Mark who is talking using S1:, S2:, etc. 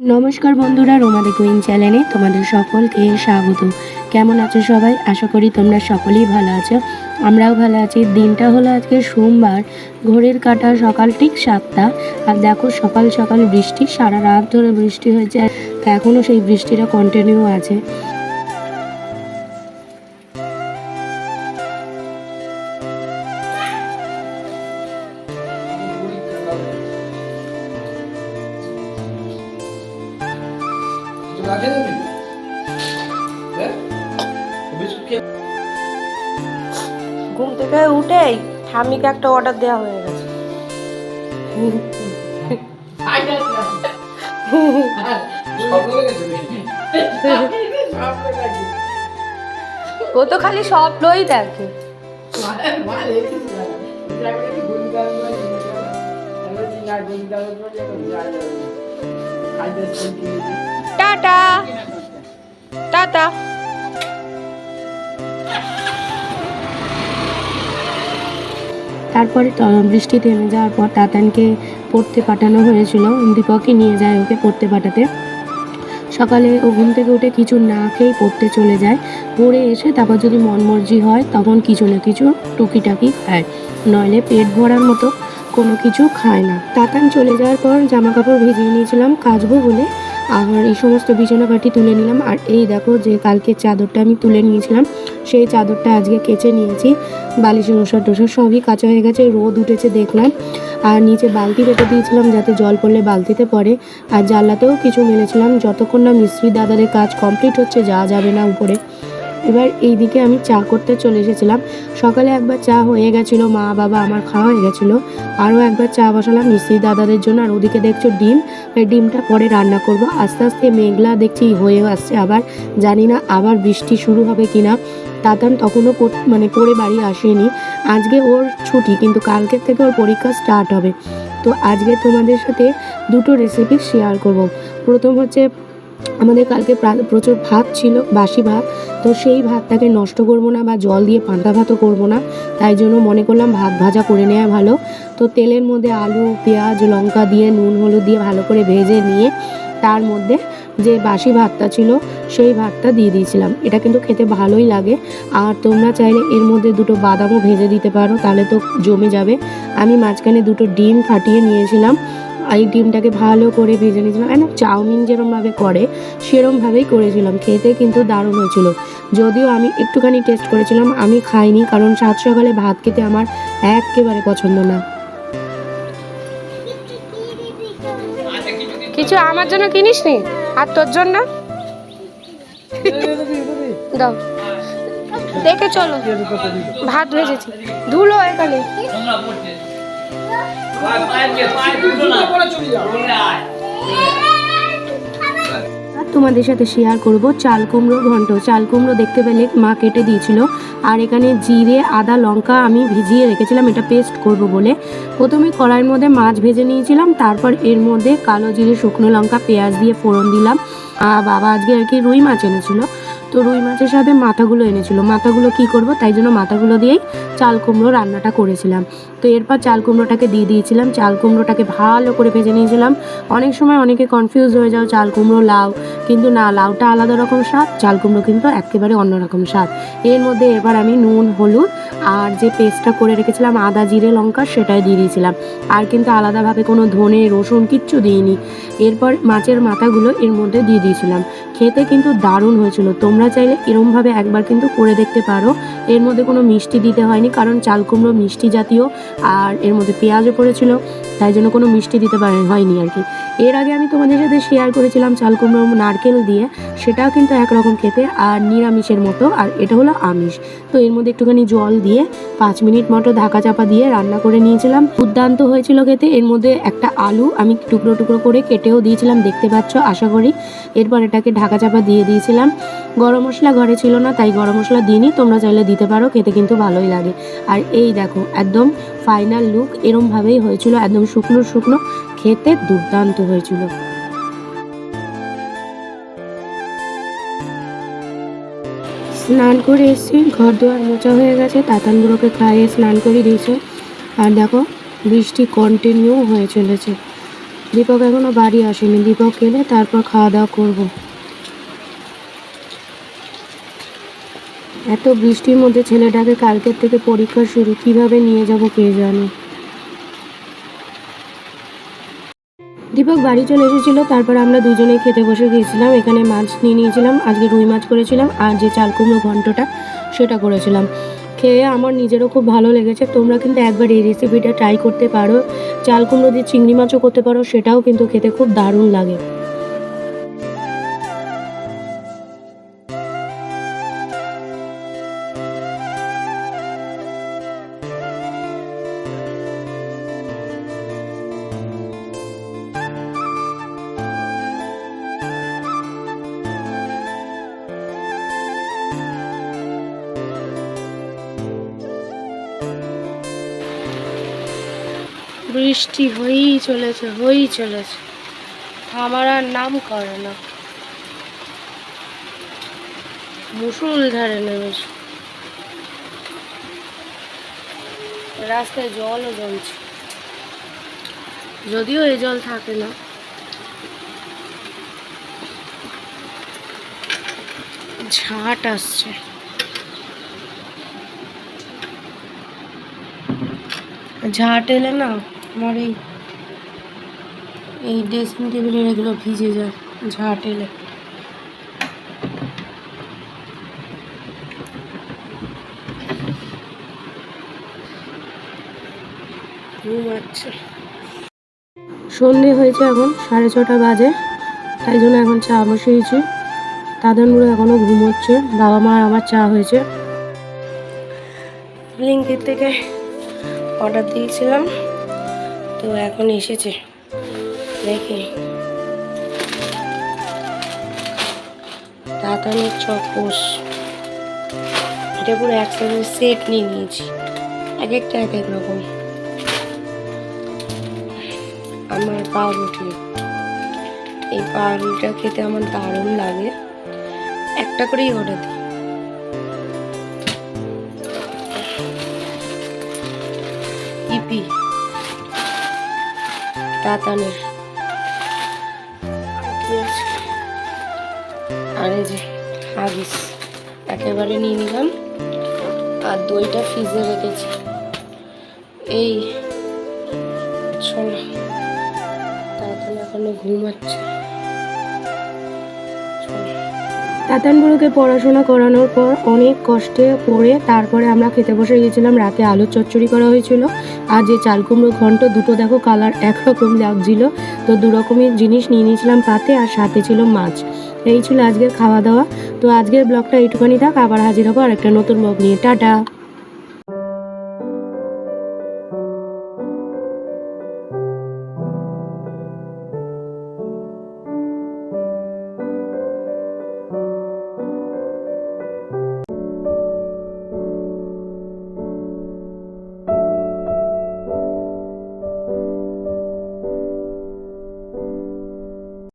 S1: নমস্কার বন্ধুরা রোমাদে কুইন চ্যানেলে তোমাদের সকলকে স্বাগত। কেমন আছো সবাই? আশা করি তোমরা সকলেই ভালো আছো। আমরাও ভালো আছি। দিনটা হলো আজকে সোমবার। ঘড়ির কাটা সকাল ঠিক সাতটা। আর দেখো সকাল সকাল বৃষ্টি, সারা রাত ধরে বৃষ্টি হয়েছে। তা এখনও সেই বৃষ্টিটা কন্টিনিউ আছে।
S2: ঘুম থেকে উঠেই ঠাম্মিকে একটা অর্ডার দেওয়া হয়ে গেছে। ও তো খালি স্বপ্নই দেখে। টাটা। টাটা।
S1: তারপরে বৃষ্টি থেমে যাওয়ার পর তাতানকে পড়তে পাঠানো হয়েছিল। দীপকই নিয়ে যায় ওকে পড়তে পাঠাতে। সকালে ও ঘুম থেকে উঠে কিছু না খেয়ে পড়তে চলে যায়। পড়ে এসে তারপর যদি মনমর্জি হয়, তখন কিছু না কিছু টুকিটাকি খায়। নইলে পেট ভরার মতো কোনো কিছু খায় না। তাতান চলে যাওয়ার পর জামা কাপড় ভিজিয়ে নিয়েছিলাম কাচবো বলে আর এই সমস্ত বিছানাপাটি তুলে নিলাম। আর এই দেখো যে কালকে চাদরটা আমি তুলে নিয়েছিলাম, সেই চাদরটা আজকে কেচে নিয়েছি। বালিশের ওষা টোষার সবই কাঁচা হয়ে গেছে, রোদ উঠেছে দেখলাম। আর নিচে বালতি রেখে দিয়েছিলাম যাতে জল পড়লে বালতিতে পড়ে। আর জানলাতেও কিছু মেলেছিলাম, যতক্ষণ না মিস্ত্রি দাদাদের কাজ কমপ্লিট হচ্ছে, যাওয়া যাবে না উপরে। এবার এইদিকে আমি চা করতে চলে এসেছিলাম। সকালে একবার চা হয়ে গেছিল, মা, বাবা, আমার খাওয়া হয়ে গেছিল। আরও একবার চা বসালাম মিস্ত্রি দাদাদের জন্য। আর ওদিকে দেখছ ডিম, এই ডিমটা পরে রান্না করব। আস্তে আস্তে মেঘলা দেখছি হয়ে আসছে আবার। জানি না আবার বৃষ্টি শুরু হবে কিনা। তাতান তখনও মানে পড়ে বাড়ি আসেনি। আজকে ওর ছুটি, কিন্তু কালকের থেকে ওর পরীক্ষা স্টার্ট হবে। তো আজকে তোমাদের সাথে দুটো রেসিপি শেয়ার করব। প্রথম হচ্ছে আমাদের কালকে প্রা- প্রচুর ভাত ছিল, বাসি ভাত। তো সেই ভাতটাকে নষ্ট করব না বা জল দিয়ে পান্তা ভাতও করব না। তাই জন্য মনে করলাম ভাত ভাজা করে নেওয়া ভালো। তো তেলের মধ্যে আলু, পেঁয়াজ, লঙ্কা দিয়ে, নুন, হলুদ দিয়ে ভালো করে ভেজে নিয়ে তার মধ্যে যে বাসি ভাতটা ছিল, সেই ভাতটা দিয়ে দিয়েছিলাম। এটা কিন্তু খেতে ভালোই লাগে। আর তোমরা চাইলে এর মধ্যে দুটো বাদামও ভেজে দিতে পারো, তাহলে তো জমে যাবে। আমি মাঝখানে দুটো ডিম ফাটিয়ে নিয়েছিলাম। এই ডিমটাকে ভালো করে ভেজে নিয়েছিলাম। না চাউমিন যেরমভাবে করে, সেরমভাবেই করেছিলাম। খেতে কিন্তু দারুণ হয়েছিল। যদিও আমি একটুখানি টেস্ট করেছিলাম, আমি খাইনি, কারণ সাত সকালে ভাত খেতে আমার একেবারে পছন্দ না।
S2: কিছু আমার জন্য কিনিস নি আর তোর জন্য? দাও। দেখে চলো। ভাত ভেজেছি। ধুলো এখানে।
S1: তোমাদের সাথে শেয়ার করব চাল কুমড়ো ঘন্ট। চাল কুমড়ো দেখতে পেলে মা কেটে দিয়েছিল। আর এখানে জিরে, আদা, লঙ্কা আমি ভিজিয়ে রেখেছিলাম, এটা পেস্ট করব বলে। প্রথমে কড়াইয়ের মধ্যে মাছ ভেজে নিয়েছিলাম, তারপর এর মধ্যে কালো জিরে, শুকনো লঙ্কা, পেঁয়াজ দিয়ে ফোড়ন দিলাম। আর বাবা আজকে আর কি রুই মাছ এনেছিল। তো রুই মাছের সাথে মাথাগুলো এনেছিল। মাথাগুলো কি করব? তাই জন্য মাথাগুলো দিয়েই চাল কুমড়ো রান্নাটা করেছিলাম। তো এরপর চাল কুমড়োটাকে দিয়ে দিয়েছিলাম। চাল কুমড়োটাকে ভালো করে ভেজে নিয়েছিলাম। অনেক সময় অনেকে কনফিউজ হয়ে যাও, চাল কুমড়ো, লাউ। কিন্তু না, লাউটা আলাদা রকম স্বাদ, চাল কুমড়ো কিন্তু একেবারে অন্যরকম স্বাদ। এর মধ্যে এবার আমি নুন, হলুদ আর যে পেস্টটা করে রেখেছিলাম, আদা, জিরে, লঙ্কা, সেটাই দিয়ে দিয়েছিলাম। আর কিন্তু আলাদাভাবে কোনো ধনে, রসুন কিচ্ছু দিইনি। এরপর মাছের মাথাগুলো এর মধ্যে দিয়ে দিয়েছিলাম। খেতে কিন্তু দারুণ হয়েছিল। তোমরা চাইলে এরমভাবে একবার কিন্তু করে দেখতে পারো। এর মধ্যে কোনো মিষ্টি দিতে হয়নি, কারণ চাল কুমড়ো মিষ্টি জাতীয় আর এর মধ্যে পেঁয়াজও পড়েছিল, তাই জন্য কোনো মিষ্টি দিতে পারে, হয়নি আর কি। এর আগে আমি তোমাদের সাথে শেয়ার করেছিলাম চাল কুমড়ো নারকেল দিয়ে, সেটাও কিন্তু একরকম খেতে আর নিরামিষের মতো, আর এটা হলো আমিষ। তো এর মধ্যে একটুখানি জল দিয়ে পাঁচ মিনিট মতো ঢাকা চাপা দিয়ে রান্না করে নিয়েছিলাম। দুর্দান্ত হয়েছিল খেতে, এর মধ্যে একটা আলু আমি টুকরো টুকরো করে কেটেও দিয়েছিলাম, দেখতে পাচ্ছ, আশা করি। এরপর এটাকে ঢাকা চাপা দিয়ে দিয়েছিলাম। গরম মশলা ঘরে ছিল না, তাই গরম মশলা দিইনি, তোমরা চাইলে দিতে পারো, খেতে কিন্তু ভালোই লাগে। আর এই দেখো, একদম ফাইনাল লুক এরমভাবেই হয়েছিল, একদম শুকনো শুকনো, খেতে দুর্দান্ত হয়েছিল। স্নান করে এসেছি, ঘর দুয়ার মোচা হয়ে গেছে তাতানগুলোকে খাইয়ে স্নান করে দিয়েছে। আর দেখো, বৃষ্টি কন্টিনিউ হয়ে চলেছে। দীপক এখনও বাড়ি আসেনি, দীপক এলে তারপর খাওয়া দাওয়া করব। এত বৃষ্টির মধ্যে ছেলেটাকে কালকের থেকে পরীক্ষা শুরু কীভাবে নিয়ে যাব কে জানে? দীপক বাড়ি চলে এসেছিল, তারপর আমরা দুজনেই খেতে বসে গিয়েছিলাম, এখানে মাছ নিয়ে নিয়েছিলাম, আজকে রুই মাছ করেছিলাম, আর যে চাল কুমড়ো ঘন্টটা সেটা করেছিলাম। খেয়ে আমার নিজেরও খুব ভালো লেগেছে, তোমরা কিন্তু একবার এই রেসিপিটা ট্রাই করতে পারো, চাল কুমড়ো দিয়ে চিংড়ি মাছও করতে পারো, সেটাও কিন্তু খেতে খুব দারুণ লাগে। বৃষ্টি হয়েই চলেছে হয়েই চলেছে। আমার আর নাম করে না। মুসুল ধারে নেমেছে। রাস্তায় জলও জমছে। যদিও এই জল থাকে না। ঝাঁট আসছে। ঝাঁট এলে না আমার এই এই ড্রেসিং টেবিলের এগুলো ভিজে যায়, ঝাঁট এলে। ঘুমাচ্ছে সন্ধে হয়েছে এখন, সাড়ে ছটা বাজে, তাই জন্য এখন চা বসিয়েছি। তাদের মুড়ে এখনও ঘুমোচ্ছে, বাবা মা আমার চা হয়েছে। ব্লিঙ্কির থেকে অর্ডার দিয়েছিলাম। তো এখন এসেছে। দেখি। দাঁতানের চকোস এটা পুরো একসাথে সেট নিয়ে নিয়েছি। এক একটা এক এক রকম। আমার পাউরুটি। এই পাউরুটিটা খেতে আমার দারুণ লাগে। একটা করেই অর্ডার দিই। ইপি। আছে? আর এই যে, হাগিস। একেবারে নিয়ে নিলাম। আর দইটা ফ্রিজে রেখেছি। এই শোনো তাড়াতাড়ি এখনও ঘুমাচ্ছে। তাতানগুলোকে পড়াশোনা করানোর পর অনেক কষ্টে পড়ে তারপরে আমরা খেতে বসে গিয়েছিলাম, রাতে আলু চচ্চড়ি করা হয়েছিল। আর যে চাল কুমড়ো ঘন্ট, দুটো দেখো কালার একরকম লাগছিল। তো দু রকমের জিনিস নিয়ে নিয়েছিলাম পাতে আর সাথে ছিল মাছ। এই ছিল আজকের খাওয়া দাওয়া। তো আজকের ব্লগটা এইটুখানি থাক, আবার হাজির হব আর একটা নতুন ব্লগ নিয়ে। টাটা!